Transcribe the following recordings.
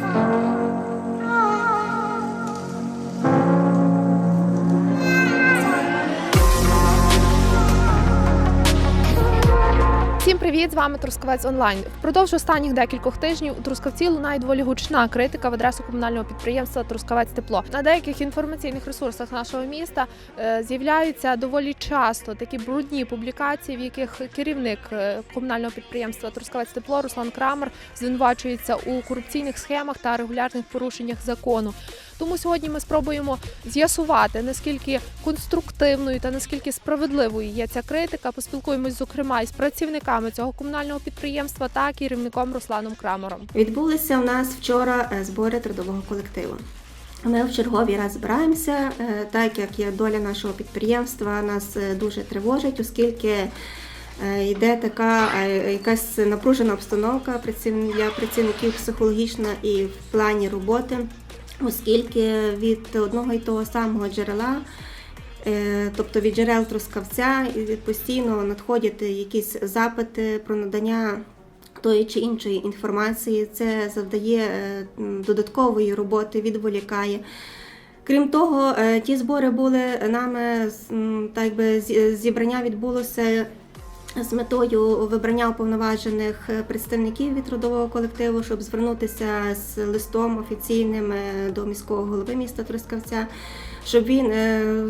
Bye. Всім привіт! З вами Трускавець Онлайн. Впродовж останніх декількох тижнів у Трускавці лунає доволі гучна критика в адресу комунального підприємства Трускавець Тепло. На деяких інформаційних ресурсах нашого міста е, з'являються доволі часто такі брудні публікації, в яких керівник е, комунального підприємства Трускавець Тепло Руслан Крамер звинувачується у корупційних схемах та регулярних порушеннях закону. Тому сьогодні ми спробуємо з'ясувати наскільки конструктивною та наскільки справедливою є ця критика. Поспілкуємось зокрема із працівниками цього комунального підприємства та керівником Русланом Крамером. Відбулися у нас вчора е, збори трудового колективу. Ми в черговий раз збираємося, е, так як є доля нашого підприємства, нас е, дуже тривожить, оскільки йде така якась напружена обстановка працівників психологічна і в плані роботи, оскільки від одного і того самого джерела. е, Тобто від джерел трускавця постійно надходять якісь запити про надання тої чи іншої інформації. Це завдає е, додаткової роботи, відволікає. Крім того, е, ті збори були нами так би зібрання відбулося. З метою вибрання уповноважених е, представників від трудового колективу, щоб звернутися з листом офіційним е, до міського голови міста Трускавця, щоб він е,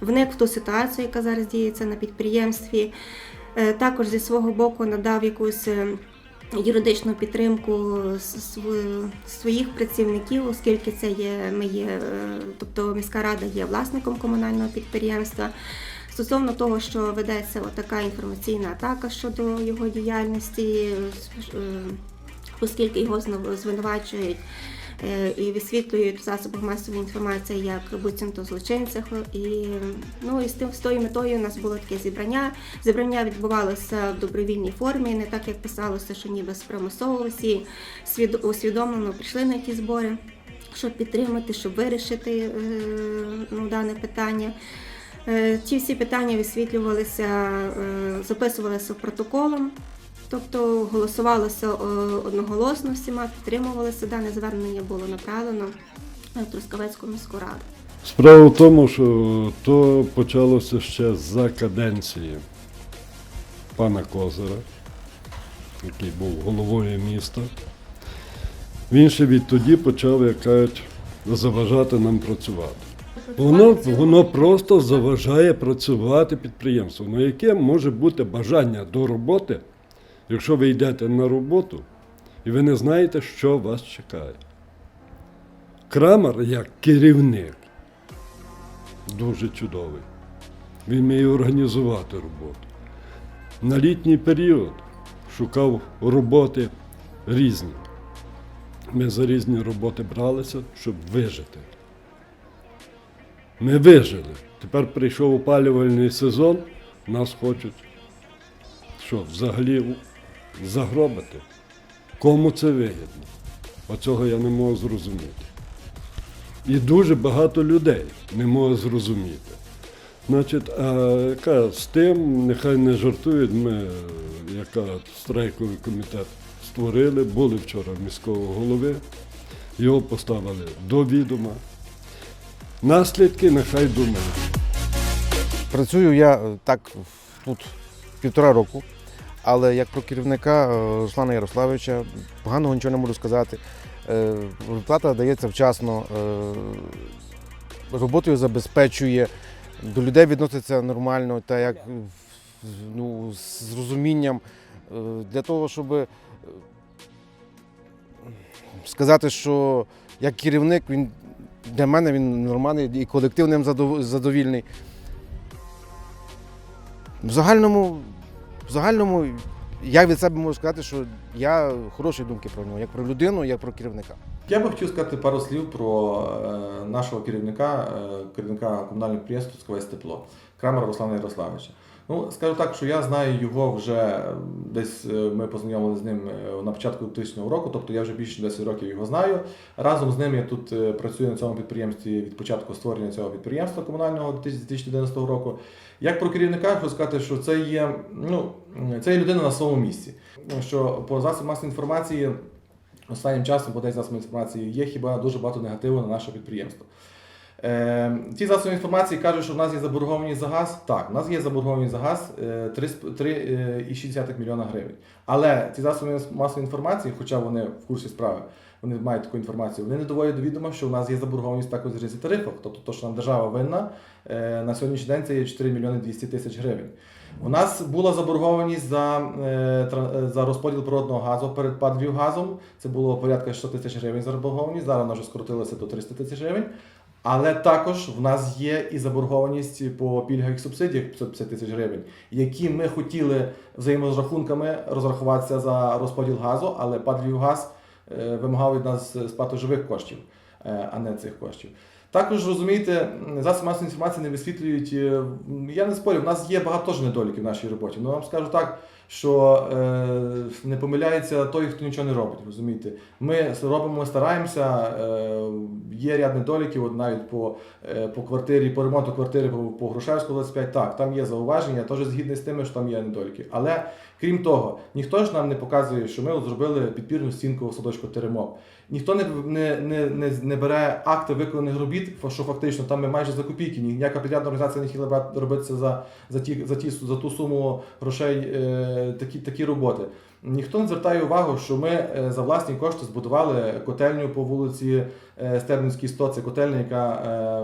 вник в ту ситуацію, яка зараз діється на підприємстві. Також зі свого боку надав якусь юридичну підтримку своїх працівників, оскільки це є, ми є, тобто міська рада є власником комунального підприємства. Стосовно того, що ведеться така інформаційна атака щодо його діяльності, е, оскільки його звинувачують е, і висвітлюють в засобах масової інформації як буцімто злочинцях. І ну і з тим з тою метою у нас було таке зібрання. Зібрання відбувалося в добровільній формі, не так як писалося, що ніби з примусово усвідомлено прийшли на ті збори, щоб підтримати, щоб вирішити е, ну, дане питання. Е, Ті всі питання висвітлювалися, е, записувалися протоколом, тобто голосувалося е, одноголосно всіма, підтримувалося дане звернення було направлено в Трускавецьку міську раду. Справа в тому, що то почалося ще за каденції пана Козира, який був головою міста. Він ще відтоді почав, як кажуть, заважати нам працювати. Воно, воно просто заважає працювати підприємству. Ну яке може бути бажання до роботи, якщо ви йдете на роботу і ви не знаєте, що вас чекає. Крамер як керівник дуже чудовий. Він вміє організувати роботу. На літній період шукав роботи різні. Ми за різні роботи бралися, щоб вижити. Ми вижили. Тепер прийшов опалювальний сезон, нас хочуть що, взагалі загробити. Кому це вигідно? Оцього я не можу зрозуміти. І дуже багато людей не може зрозуміти. Значить, а яка з тим, нехай не жартують, ми, яка страйковий комітет створили, були вчора міського голови, його поставили до відома. Наслідки нехай думають. Працюю я е, так тут півтора року, але як про керівника е, Руслана Ярославовича поганого нічого не можу сказати. Е, Виплата дається вчасно, роботою забезпечує, до людей відноситься нормально та як ну, з розумінням для того, щоб сказати, що як керівник він для мене він нормальний і колектив ним задовільний. В загальному, в загальному я від себе можу сказати, що я хороші думки про нього, як про людину, як про керівника. Я би хотів сказати пару слів про е, нашого керівника, е, керівника комунального підприємства «Трускавець тепло Крамера Руслана Ярославовича. Ну, скажу так, що я знаю його вже десь е, ми познайомилися з ним е, на початку 2000 року, тобто я вже більше 10 років його знаю. Разом з ним я тут е, працюю на цьому підприємстві від початку створення цього підприємства комунального 2011 року. Як про керівника хочу сказати, що це є, ну, це є людина на своєму місці. Що по засобам масової інформації останнім часом по десь засобам інформації є хіба дуже багато негативу на наше підприємство. Е, ті засоби інформації кажуть, що в нас є заборгованість за газ. Так, в нас є заборгованість за газ е, 3,6 мільйона гривень. Але ці засоби масової інформації, хоча вони в курсі справи, вони мають таку інформацію, вони не доводять до відома, що в нас є заборгованість також різних тарифах. Тобто, то, що нам держава винна, е, на сьогоднішній день це є 4 мільйони 200 тисяч гривень. У нас була заборгованість за, е, е, за розподіл природного газу перед ПАД «Львівгазом». Це було порядка 100 тисяч гривень заборгованість, зараз вона вже скоротилася до 300 тисяч гривень. Але також в нас є і заборгованість по пільгах і субсидіях 550 тисяч гривень, які ми хотіли взаємозрахунками розрахуватися за розподіл газу, але ПАД «Львівгаз» е, вимагав від нас сплату живих коштів, е, а не цих коштів. Також розумієте, засоби масової інформації не висвітлюють. е, Я не спорю, в нас є багато теж недоліків в нашій роботі. Ну вам скажу так, що е, не помиляється той, хто нічого не робить. Розумієте, ми робимо, стараємося. Е, є ряд недоліків, от навіть по, е, по квартирі, по ремонту квартири по, по Грушевську 25. Так, там є зауваження, теж згідний з тими, що там є недоліки. Але крім того, ніхто ж нам не показує, що ми от зробили підпірну стінку в садочку Теремок. Ніхто не, не, не, не, бере акти виконаних робіт, що фактично там ми майже за копійки. Ніяка підрядна організація не хотіла робитися за, за, ті, за, ті, за ту суму грошей е, такі, такі роботи. Ніхто не звертає увагу, що ми е, за власні кошти збудували котельню по вулиці е, 100, це котельня, яка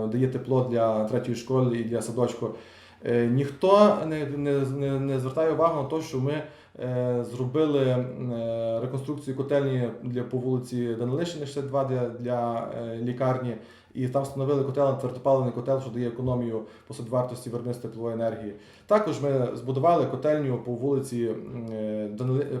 е, дає тепло для третьої школи і для садочку. Е, Ніхто не, не, не, звертає увагу на те, що ми е, зробили е, реконструкцію котельні для по вулиці Данилишини 62 для, для лікарні, і там встановили котел, твердопаливний котел, що дає економію по собівартості виробництва теплової енергії. Також ми збудували котельню по вулиці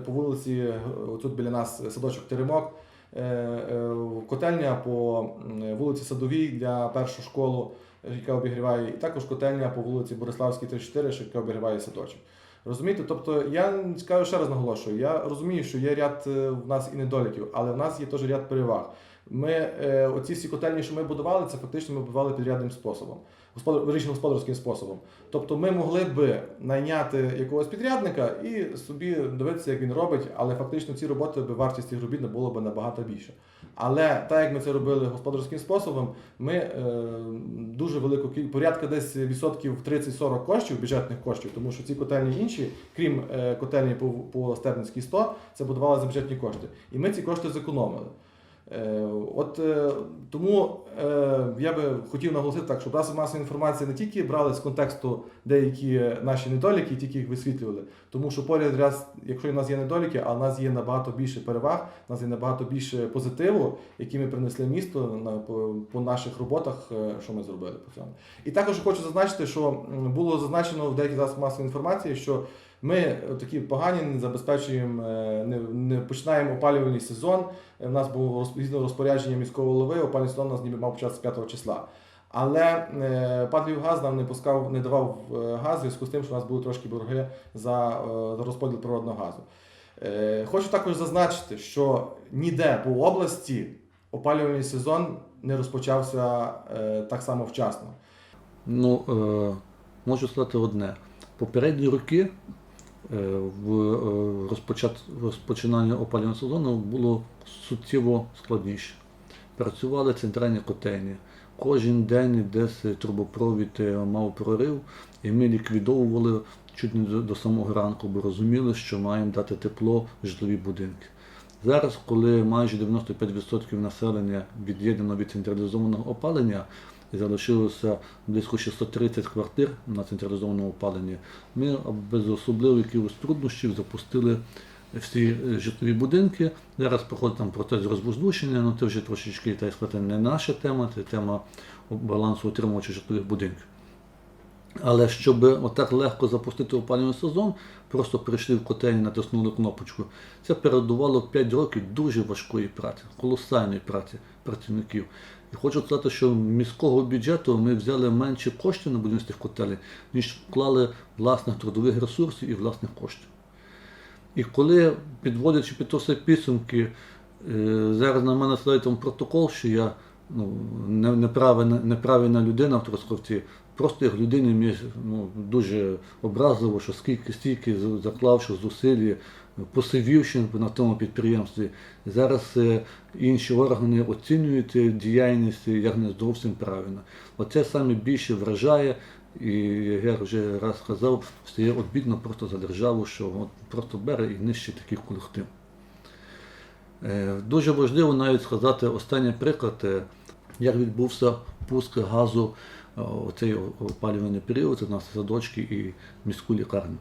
по вулиці тут біля нас садочок Теремок. Е, е, Котельня по вулиці Садовій для першу школу, яка обігріває, і також котельня по вулиці Бориславській 34, що яка обігріває садочок. Розумієте? Тобто я скажу ще раз наголошую, я розумію, що є ряд е, в нас і недоліків, але в нас є теж ряд переваг. Ми оці всі котельні, що ми будували, це фактично ми будували підрядним способом, вирішеним господарським способом. Тобто ми могли б найняти якогось підрядника і собі дивитися, як він робить, але фактично ці роботи би вартість цих робіт не було б набагато більше. Але так як ми це робили господарським способом, ми е, дуже велику кількість, порядка десь відсотків 30-40 коштів, бюджетних коштів, тому що ці котельні інші, крім е, котельні по, по Стерницькій 100, це будували за бюджетні кошти. І ми ці кошти зекономили. Е, От е, тому е, я би хотів наголосити так, що засоби масової інформації не тільки брали з контексту деякі наші недоліки, тільки їх висвітлювали. Тому що поряд ряд, якщо в нас є недоліки, а в нас є набагато більше переваг, в нас є набагато більше позитиву, які ми принесли місто на по, по наших роботах, що ми зробили по цьому. І також хочу зазначити, що було зазначено в деяких засобах масової інформації, що ми е, такі погані не забезпечуємо, е, не, не починаємо опалювальний сезон. У нас було розпорядження міського голови, опалювальний сезон у нас ніби мав початися 5 числа. Але е, ПАД «Львівгаз нам не пускав, не давав е, газ в зв'язку з тим, що у нас були трошки борги за, е, розподіл природного газу. Е, хочу також зазначити, що ніде по області опалювальний сезон не розпочався е, так само вчасно. Ну, е, можу сказати одне. Попередні роки е, в е, розпочинання опалювального сезону було суттєво складніше. Працювали центральні котельні. Кожен день десь трубопровід е, мав прорив, і ми ліквідовували чуть не до, самого ранку, бо розуміли, що маємо дати тепло в житлові будинки. Зараз, коли майже 95% населення від'єднано від централізованого опалення, залишилося близько 630 квартир на централізованому опаленні, ми без особливих якихось труднощів запустили всі е, житлові будинки. Зараз проходить там процес розвоздушення, ну це вже трошечки так сказати, не наша тема, це тема балансу утримувачів житлових будинків. Але щоб отак легко запустити опалювальний сезон, просто прийшли в котельні, натиснули кнопочку. Це передувало 5 років дуже важкої праці, колосальної праці працівників. І хочу сказати, що міського бюджету ми взяли менше коштів на будівництво котелень, ніж вклали власних трудових ресурсів і власних коштів. І коли, підводячи під то все підсумки, е, зараз на мене складають протокол, що я ну, неправильна, неправильна людина в Трускавці, просто як людині мені ну, дуже образливо, що скільки стільки заклавши зусиль посивівши на тому підприємстві. Зараз е, інші органи оцінюють діяльність як не зовсім правильно. Оце саме більше вражає, і я вже раз сказав, стає обідно просто за державу, що от просто бере і нищить такий колектив. Е, Дуже важливо навіть сказати останній приклад, е, як відбувся пуск газу е, у цей опалювальний період в садочки і міську лікарню.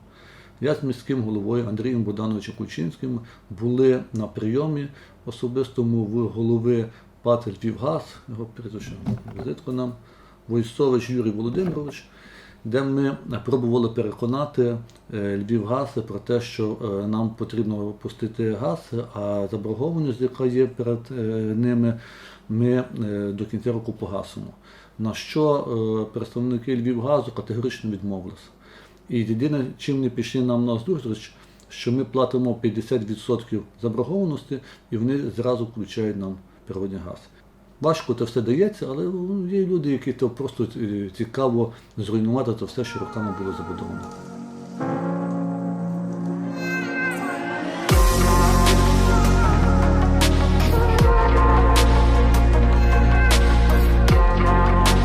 Я з міським головою Андрієм Богдановичем Кучинським були на прийомі особистому в голови ПАТ «Львівгаз», його прізвище візитку нам, Войсович Юрій Володимирович, де ми пробували переконати е, Львівгаз про те, що е, нам потрібно пустити газ, а заборгованість, яка є перед ними, ми до кінця року погасимо. На що е, представники Львівгазу категорично відмовилися. І єдине, чим не пішли нам на зустріч, що ми платимо 50% заборгованості, і вони зразу включають нам природний газ. Важко це все дається, але ну, є люди, які то просто е, цікаво зруйнувати це все, що роками було забудовано.